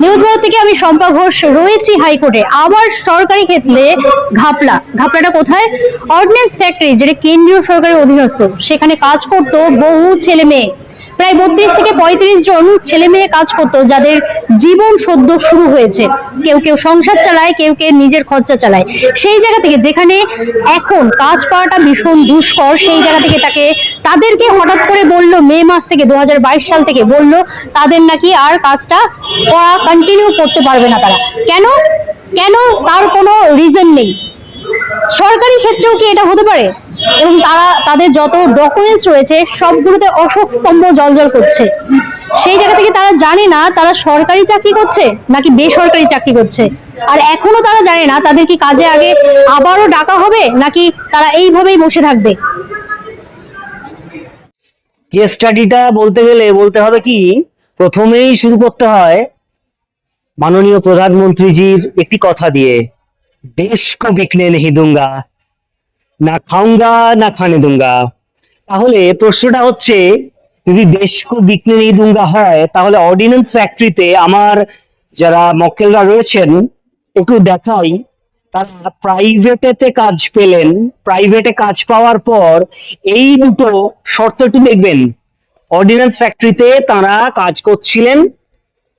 News থেকে আমি শম্পা ঘোষ রয়েছি হাইকোর্টে। আবার সরকারি ক্ষেত্রে ঘাপলা। ঘাপলাটা কোথায়? অর্ডিন্যান্স ফ্যাক্টরি যেটা কেন্দ্রীয় সরকারের অধীনস্থ। সেখানে কাজ করতো বহু ছেলে মেয়ে। প্রায় বত্রিশ থেকে পঁয়ত্রিশ জন ছেলে মেয়ে কাজ করতো, যাদের জীবন সদ্য শুরু হয়েছে। কেউ কেউ সংসার চালায়, কেউ কেউ নিজের খরচা চালায়। সেই জায়গা থেকে যেখানে এখন কাজ পাওয়াটা ভীষণ দুষ্কর, সেই জায়গা থেকে তাকে, তাদেরকে হঠাৎ করে বলল, মে মাস থেকে দু হাজার বাইশ সাল থেকে বলল, তাদের নাকি আর কাজটা করা কন্টিনিউ করতে পারবে না তারা। কেন? কেন? তার কোনো রিজন নেই। সরকারি ক্ষেত্রেও কি এটা হতে পারে? এবং তারা, তাদের যত ডকুমেন্টস রয়েছে, সবগুলোতে অশোক স্তম্ভ জলজল করছে। সেই জায়গা থেকে তারা জানে না, তারা সরকারি চাকরি করছে নাকি বেসরকারি চাকরি করছে। আর এখনও তারা জানে না, তাদের কি কাজে আগে আবারও ডাকা হবে নাকি তারা এইভাবেই বসে থাকবে? কে স্টাডিটা বলতে গেলে, বলতে হবে কি, প্রথমেই শুরু করতে হয় মাননীয় প্রধানমন্ত্রীজির একটি কথা দিয়ে। দেশ কো বিকনেন হিদুঙ্গা না খাউঙ্গা, না খানে দুঙ্গা। তাহলে প্রশ্নটা হচ্ছে, যদি দেশ কো বিকনে নেই দুঙ্গা হয়, তাহলে অর্ডিন্যান্স ফ্যাক্টরিতে আমার যারা মক্কেলরা রয়েছেন, একটু দেখাই, তারা প্রাইভেটেতে কাজ পেলেন। প্রাইভেটে কাজ পাওয়ার পর এই দুটো শর্তটি দেখবেন। অর্ডিন্যান্স ফ্যাক্টরিতে তারা কাজ করছিলেন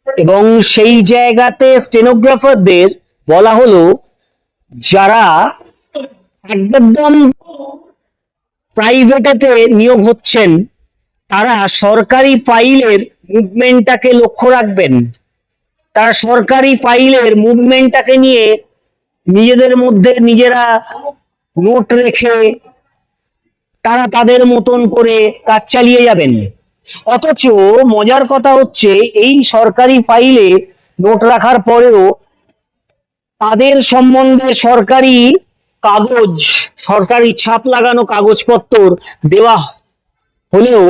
এবং সেই জায়গাতে স্টেনোগ্রাফারদের বলা হলো, যারা একদম প্রাইভেটেতে নিয়োগ হচ্ছেন, তারা সরকারি ফাইলের মুভমেন্টটাকে লক্ষ্য রাখবেন। তারা সরকারি ফাইলের মুভমেন্টটাকে নিয়ে নিজেদের মধ্যে নিজেরা নোট রেখে তারা তাদের মতন করে কাজ চালিয়ে যাবেন। অথচ মজার কথা হচ্ছে, এই সরকারি ফাইলে নোট রাখার পরেও তাদের সম্বন্ধে সরকারি কাগজ, সরকারি ছাপ লাগানো কাগজপত্র দেওয়া হলেও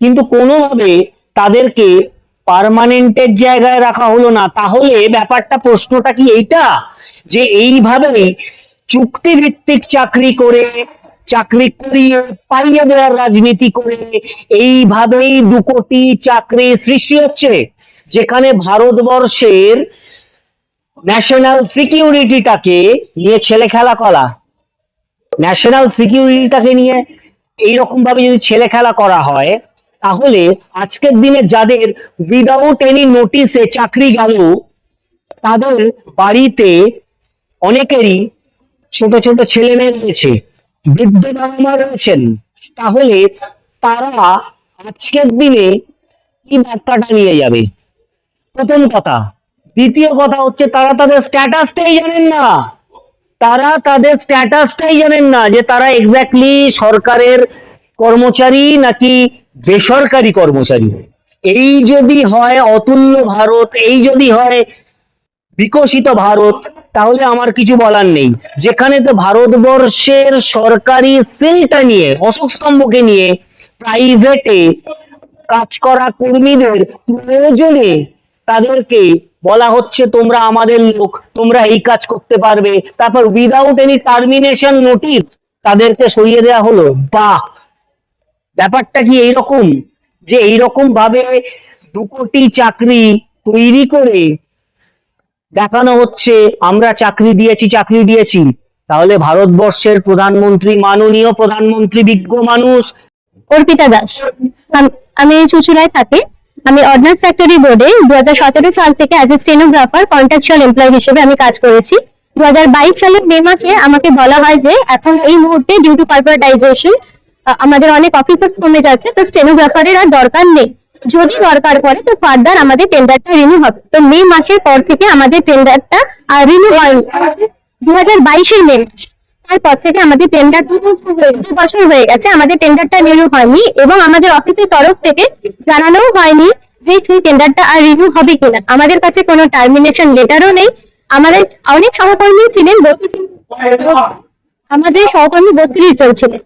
কিন্তু কোনোভাবে তাদেরকে পার্মানেন্টের জায়গায় রাখা হলো না। তাহলে ব্যাপারটা, প্রশ্নটা কি এইটা? যে এইভাবে চুক্তিভিত্তিক চাকরি করে, চাকরি করিয়ে পাইয়ে দেওয়ার রাজনীতি করে এইভাবেই দু কোটি চাকরি সৃষ্টি হচ্ছে, যেখানে ভারতবর্ষের ন্যাশনাল সিকিউরিটিটাকে নিয়ে ছেলে খেলা করা। ন্যাশনাল সিকিউরিটিটাকে নিয়ে এইরকম ভাবে যদি ছেলে খেলা করা হয়, তাহলে আজকের দিনে যাদের উইদাউট এনি নোটিসে চাকরি গেল, তাদের বাড়িতে অনেকেরই ছোট ছোট ছেলে মেয়ে রয়েছে, বৃদ্ধ বাবা মা রয়েছেন। তাহলে তারা আজকের দিনে কি বার্তাটা নিয়ে যাবে? প্রথম কথা দ্বিতীয় কথা হচ্ছে তারা তাদের স্ট্যাটাসটাই জানেন না। তারা তাদের স্ট্যাটাসটাই জানেন না যে তারা এক্স্যাক্টলি সরকারের কর্মচারী নাকি বেসরকারি কর্মচারী। এই যদি হয় অতুল্য ভারত, এই যদি হয় বিকশিত ভারত, তাহলে আমার কিছু বলার নেই। যেখানে তো ভারতবর্ষের সরকারি সেলটা নিয়ে, অশোক স্তম্ভকে নিয়ে প্রাইভেটে কাজ করা কর্মীদের প্রয়োজনে তাদেরকে বলা হচ্ছে তোমরা আমাদের লোক, তোমরা এই কাজ করতে পারবে। তারপর উইদাউট এনি টার্মিনেশন নোটিস তাদেরকে সরিয়ে দেওয়া হলো। বাহ! ব্যাপারটা কি এইরকম? যে এইরকম ভাবে দু কোটি চাকরি তৈরি করে দেখানো হচ্ছে, আমরা চাকরি দিয়েছি চাকরি দিয়েছি। তাহলে ভারতবর্ষের প্রধানমন্ত্রী মাননীয় প্রধানমন্ত্রী বিজ্ঞ মানুষ। অর্পিতা দাস, আম- চুচুড়ায় থাকি। আমি অর্ডিন্যান্স ফ্যাক্টরি বোর্ডে দুহাজার সতেরো সাল থেকে as a stenographer contractual employee হিসেবে আমি কাজ করেছি। দু সালের মে মাসে আমাকে বলা হয় যে, এখন এই মুহূর্তে ডিউ টু কর্পোরেটাইজেশন আমাদের অনেক অফিসার কমে যাচ্ছে, তো স্টেনোগ্রাফারের আর দরকার নেই। যদি দরকার পড়ে, তো ফার্দার আমাদের টেন্ডারটা রিনিউ হবে। তো মে মাসের পর থেকে আমাদের টেন্ডারটা আর রিনিউ হয়নি দু হাজার বাইশের মে। তারপর থেকে আমাদের টেন্ডার দু বছর হয়ে গেছে। আমাদের টেন্ডারটা রিনিউ হয়নি এবং আমাদের অফিসের তরফ থেকে জানানোও হয়নি যে সেই টেন্ডারটা আর রিনিউ হবে কিনা। আমাদের কাছে কোনো টার্মিনেশন লেটারও নেই। আমাদের অনেক সহকর্মী ছিলেন, আমাদের সহকর্মী বত্রিশ জন ছিলেন।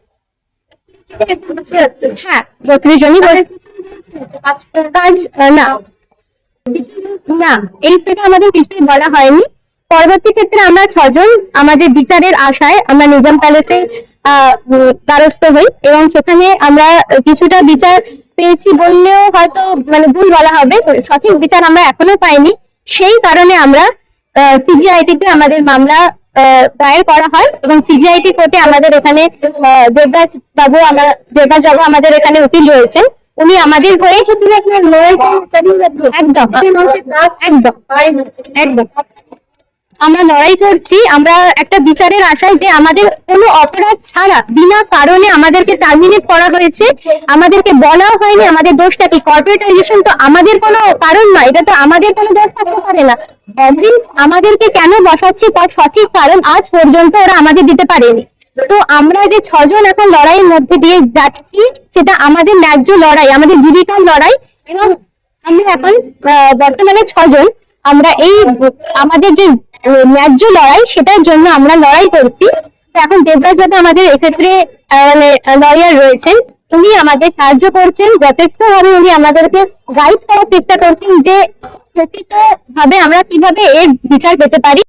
হ্যাঁ বত্রিশ জনই কাজ, না। না, এই থেকে আমাদের কিছুই বলা হয়নি। পরবর্তী ক্ষেত্রে আমরা ছজন আমাদের বিচারের আশায় আমরা নিজাম প্যালেসে দ্বারস্থ হই এবং সেখানে আমরা কিছুটা বিচার পেয়েছি বললেও হয়তো মানে ভুল বলা হবে সঠিক বিচার আমরা এখনও পাইনি। সেই কারণে আমরা সিজিআইটি তে আমাদের মামলা দায়ের করা হয় এবং সিজিআইটি কোর্টে আমাদের এখানে দেবরাজ বাবু আমরা দেবরাজ বাবু আমাদের এখানে উকিল রয়েছেন। উনি আমাদের হয়ে একদম। একদম। একদম। আমরা লড়াই করছি, আমরা একটা বিচারের আশায় যে আমাদের কোনো অপরাধ ছাড়া, বিনা কারণে আমাদেরকে টার্মিনেট করা হয়েছে। আমাদেরকে বলাও হয়নি, আমাদের দোষটা কি? কর্পোরেটাইজেশন তো আমাদের কোনো কারণ নয়, এটা তো আমাদের কোনো দোষ থাকতে পারে না। অফিস আমাদেরকে কেন বসাচ্ছে তার সঠিক কারণ আজ পর্যন্ত ওরা আমাদের দিতে পারেনি। তো আমরা যে ছজন এখন লড়াইয়ের মধ্যে দিয়ে যাচ্ছি, সেটা আমাদের ন্যায্য লড়াই, আমাদের জীবিকার লড়াই। এবং আমরা এখন বর্তমানে ছজন। আমরা এই, আমাদের যে ন্যায্য লড়াই, সেটার জন্য আমরা লড়াই করছি। তো এখন দেবরাজ দাদা আমাদের এক্ষেত্রে মানে লয়ার রয়েছেন। উনি আমাদের সাহায্য করছেন যথেষ্ট ভাবে উনি আমাদেরকে গাইড করার চেষ্টা করছেন যে প্রকৃত ভাবে আমরা কীভাবে এর বিচার পেতে পারি।